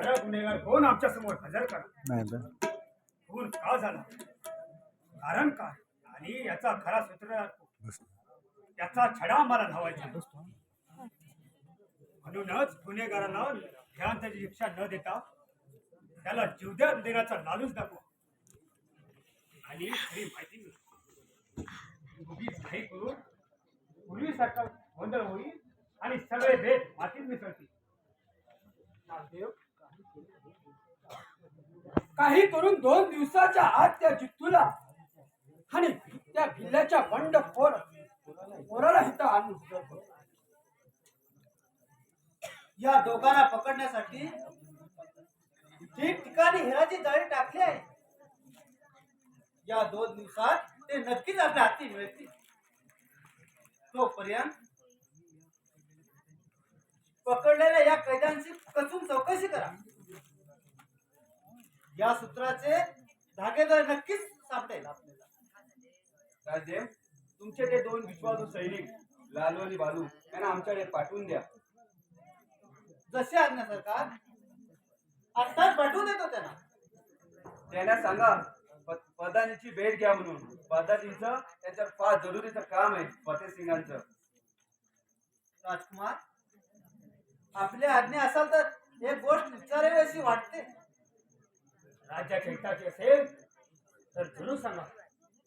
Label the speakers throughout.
Speaker 1: खरा गुन्हेगार कोण आमच्यासमोर हजर करा. खून का झाला? कारण काय? आणि याचा खरा सूत्रधार?
Speaker 2: बस.
Speaker 1: याचा छडा आम्हाला धावायचा म्हणूनच गुन्हेगाराला ध्यान त्याची शिक्षा न देता त्याला जीवद्या देण्याचा लालूच दाखवा. आणि खरी माहिती. उगीच घाई करून पूर्वीसारखा गोंधळ होईल आणि सगळे भेद मातीत मिसळतील.
Speaker 3: काही करून दोन दिवसाच्या आत त्या जित्तूला आणि त्या भिल्ल्याच्या बंड फोर फोराला इथं आणून
Speaker 4: या दोघांना पकडण्यासाठी ठिकठिकाणी हिराची जाळी टाकली आहे. या दोन दिवसात ते नक्कीच आपल्या हाती मिळतील. तोपर्यंत पकडलेल्या या कैद्यांची कसून चौकशी करा. या सूत्राचे धागेदार नक्कीच सापडेल आपल्याला.
Speaker 5: राजे तुमचे ते दोन विश्वासू सैनिक लालू आणि बालू यांना आमच्याकडे पाठवून द्या.
Speaker 4: जसे आज्ञा सरकार आत्ताच पाठवून देतो त्यांना.
Speaker 5: त्यांना सांगा पदानीची भेट घ्या म्हणून. पदानीचं त्यांच्यावर फार जरुरीचं काम आहे फतेह
Speaker 4: राजकुमार आपल्या आज्ञा असाल तर एक गोष्ट विचारावी अशी वाटते.
Speaker 1: राज्याच्या हिताची असेल तर जरूर सांगा.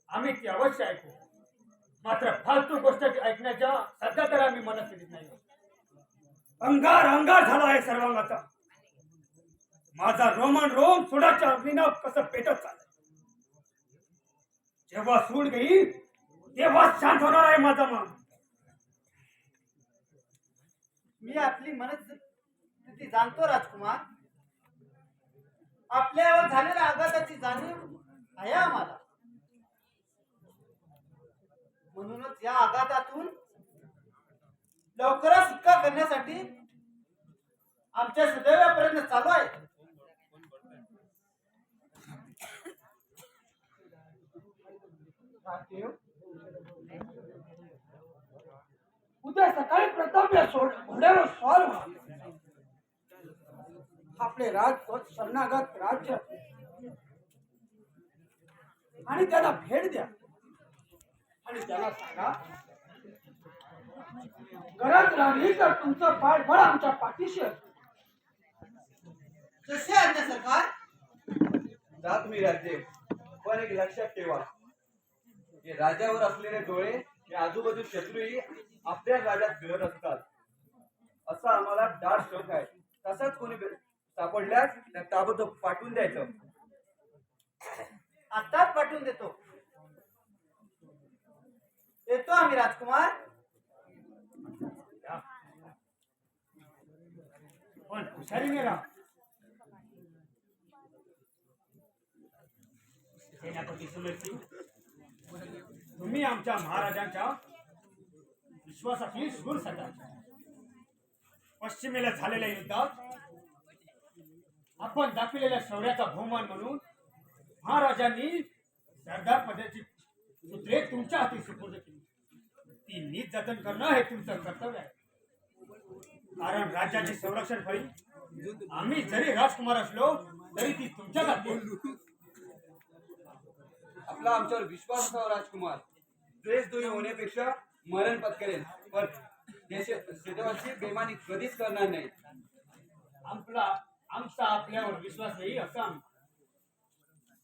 Speaker 1: आम्ही ती अवश्य ऐकू. मात्र फालतू गोष्ट ऐकण्याच्या सध्या तर आम्ही मनस्थितीत नाही अंगार अंगार झाला आहे सर्वांगाचा. माझा रोमन रोम सुडाच्या अग्नीनं कसं पेटत चाललंय जेव्हा सूड घेईल तेव्हा शांत होणार आहे माझा मन.
Speaker 4: मी आपली मनस्थिती जाणतो राजकुमार. आपल्यावर झालेल्या आघाताची जाणीव आहे आम्हाला. म्हणूनच या आघातातून लवकरच सुटका करण्यासाठी आमच्या सदैव प्रयत्न चालू आहे.
Speaker 3: उद्या सकाळी प्रताप या सोड घोड्यावर स्वार आपले राज शरणागत राज्य आणि त्याला भेट द्या. आणि त्याला सांगा गरज लागली तर तुमचं पाठबळ आमच्या पाठीशी.
Speaker 4: जसे आज्ञा सरकार.
Speaker 5: जा तुम्ही राज्ये पण एक लक्षात ठेवा. हे राजावर असलेले डोळे हे आजूबाजू शत्रूही आपल्या राज्यात फिरत असतात. असा आम्हाला दाट शोक आहे. सापडल्यास ताबडतोब पाठवून द्यायचं.
Speaker 4: आत्ताच पाठवून देतो. येतो आम्ही राजकुमार.
Speaker 1: पण हुशारी राहा सेनापती सुलक्षी तुम्ही आमच्या महाराजांच्या विश्वासातली शूर सदा पश्चिमेला झालेल्या युद्धात आपण दाखविलेल्या शौर्याचा बहुमान म्हणून महाराजांनी सरदार पदाची सूत्रे तुमच्या हाती सुपूर्द केली. ती नीट जतन करणं हे तुमचं कर्तव्य आहे. कारण राज्याची संरक्षण फळी आम्ही जरी राजकुमार असलो तरी ती तुमच्या.
Speaker 5: आपला आमच्यावर विश्वास असावा राजकुमार. द्वेषद्रोही होण्यापेक्षा मरण पत्करेल. पण देशाची बेमानी कधीच करणार नाही
Speaker 1: आपला आमचा आपल्यावर विश्वास नाही असं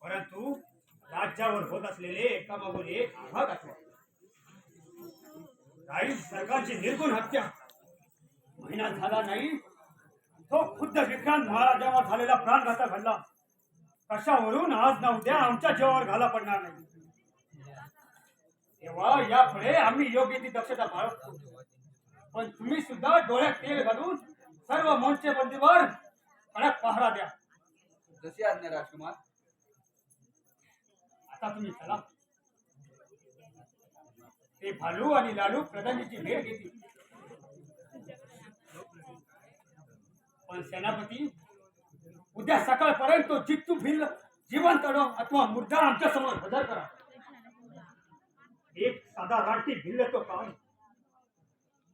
Speaker 1: परंतु राज्यावर होत असलेले एकामागून एक आघात आठवा काही सरकारची निर्गुण हत्या. महिना झाला नाही तो खुद्द विक्रांत महाराजांवर झालेला प्राणघाता घडला कशावरून आज ना उद्या आमच्या जीवावर घाला पडणार नाही? तेव्हा यापुढे आम्ही योग्य ती दक्षता बाळगतो. पण तुम्ही सुद्धा डोळ्यात तेल घालून सर्व मोर्चे बंदीवर कडक पहारा द्या.
Speaker 5: जशी आज्ञा राजकुमार.
Speaker 1: आता तुम्ही चला. ते भालू आणि लालू प्रधानीची भेट घेतील. पण सेनापती उद्या सकाळपर्यंत तो जित्तू भिल्ल जिवंत अडव अथवा मुद्दा आमच्यासमोर हजर करा. एक साधा राठी भिल्ल तो काम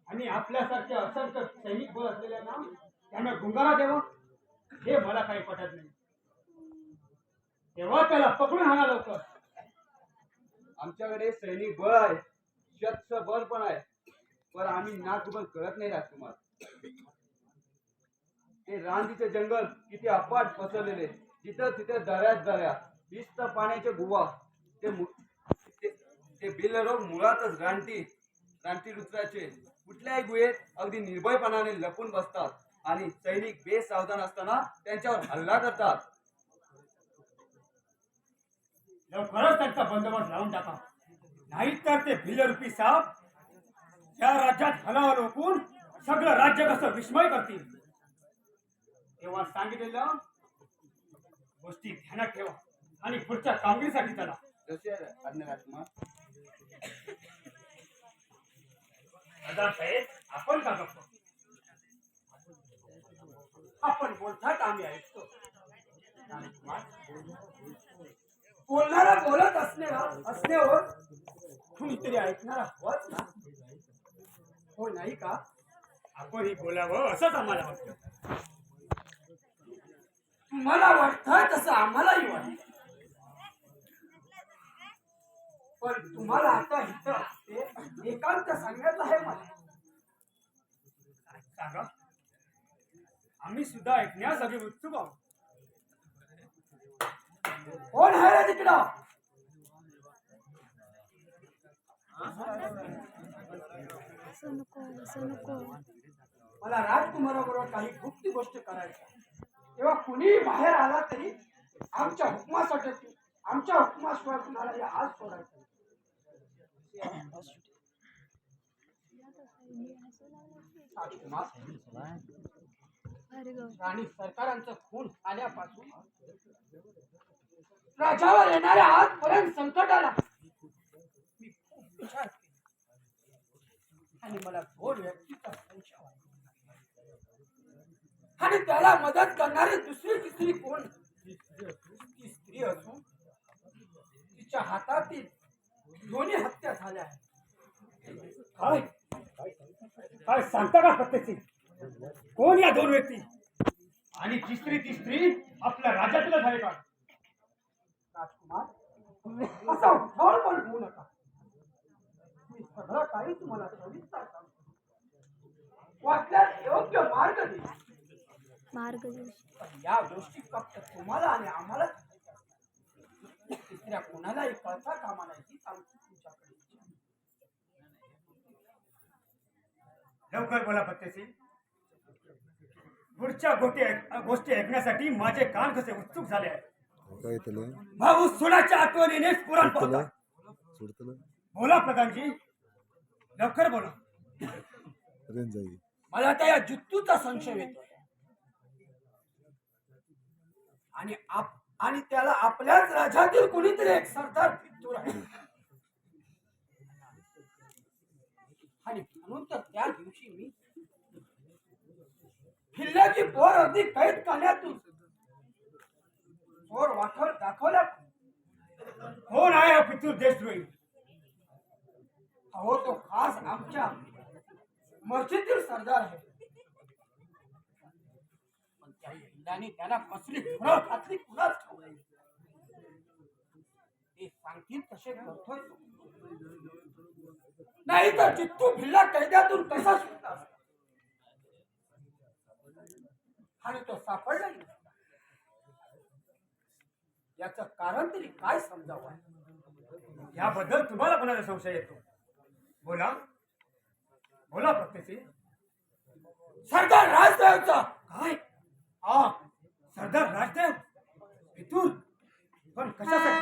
Speaker 1: आणि आपल्यासारखे असंख्य सैनिक बळ असलेल्यांना त्यांना गुंगारा द्यावा हे मला काही पटत नाही. तेव्हा त्याला पकडून आणा लवकर.
Speaker 5: आमच्याकडे सैनिक बळ आहे शस्त्र बळ पण आहे पण आम्ही नाक बल कळत नाही राजकुमार ते रानजीचे जंगल किती अपाट पसरलेले. जिथं तिथे दऱ्यात दऱ्या भिस्त पाण्याचे गुवा ते ते- ते बिलरोग मुळातच रानटी रानटी रुद्राचे. कुठल्याही गुहेत अगदी निर्भयपणाने लपून बसतात. आणि सैनिक बेसावधान असताना त्यांच्यावर हल्ला करतात.
Speaker 1: लवकरच त्यांचा बंदोबस्त लावून टाका. नाहीतर ते भिलरूपी साप या राज्यात हलावा रोखून सगळं राज्य कसं विस्मय करतील? तेव्हा सांगितलेलं गोष्टी ध्यानात ठेवा आणि पुढच्या कामगिरीसाठी चला.
Speaker 5: जसे आज्ञा राजकुमार
Speaker 1: सरदार साहेब आपण का गप्प?
Speaker 3: आपण बोलतात आम्ही ऐकतो. बोलणारा बोलत असणे असण्यावर कुणीतरी ऐकणारा हवाच ना. हो नाही का?
Speaker 1: आपणही बोलावं असंच आम्हाला वाटतं.
Speaker 3: तुम्हाला वाटतं तसं आम्हालाही वाटतं. पण तुम्हाला आता इथं एकांत सांगायचं आहे मला.
Speaker 1: सांगा? आम्ही सुद्धा ऐकण्यासाठी उत्सुक आहोत
Speaker 3: कोण आहे रे तिकडं मला राजकुमाराबरोबर काही गुप्त गोष्ट करायची आहे. तेव्हा कुणी बाहेर आला तरी आमच्या हुकमासाठी आमच्या हुकमाशिवाय कुणालाही आज सोडायचं नाही. राजकुमार राणी सरकारांचं खून आल्यापासून राजावर येणाऱ्या आजपर्यंत संकटाला मी खूप विचार केला. आणि मला घोर व्यक्तीचा संशय. आणि त्याला मदत करणारी दुसरी तिसरी कोण? ती स्त्री असून तिच्या हातातील दोन्ही हत्या झाल्या आहेत.
Speaker 1: काय? काय सांगता का प्रत्येक कोण या दोन व्यक्ती? आणि तिसरी ती स्त्री आपल्या राज्यातीलच आहे का
Speaker 3: राजकुमार असा उठाव पण होऊ नका. मी सगळं काही तुम्हाला सविस्तर सांगतो. वाटल्यास योग्य मार्ग
Speaker 2: मार्गदर्शन
Speaker 3: पण या गोष्टी फक्त तुम्हाला आणि आम्हाला तिसऱ्या कोणालाही कळता कामा नाही हीच आमची तुमच्याकडे.
Speaker 1: लवकर बोला फत्तेसिंग पुढच्या गोष्टी ऐक- गोष्टी ऐकण्यासाठी माझे कान कसे उत्सुक झाले आहेत. भाऊ सुनाच्या आठवणीने पुराण पाहता बोला प्रधानजी. लवकर बोला.
Speaker 3: मला त्या या जित्तूचा संशय येतोय. आणि आप आणि त्याला आपल्याच राज्यातील कुणीतरी एक सरदार आहे आणि म्हणून तर त्या दिवशी मी किल्ल्याची पोर अगदी कैद काल्यातून चोर वाखर दाखवल्या
Speaker 1: कोण आहे हा पितूर देशद्रोही?
Speaker 3: अहो तो खास आमच्या मस्जिदील सरदार आहे. पण त्या त्याला कसली फळं घातली कुणाच ठेवली ते सांगतील तसे करतोय नाही तर चित्तू भिल्ला कैद्यातून कसा सुटला आणि तो सापडला नाही. याचं कारण तरी काय समजावं?
Speaker 1: याबद्दल तुम्हाला कोणाला संशय येतो? बोला. बोला प्रत्येक.
Speaker 3: सरदार राजदेवचा.
Speaker 1: काय? हा सरदार राजदेव? इथून. पण कशासाठी?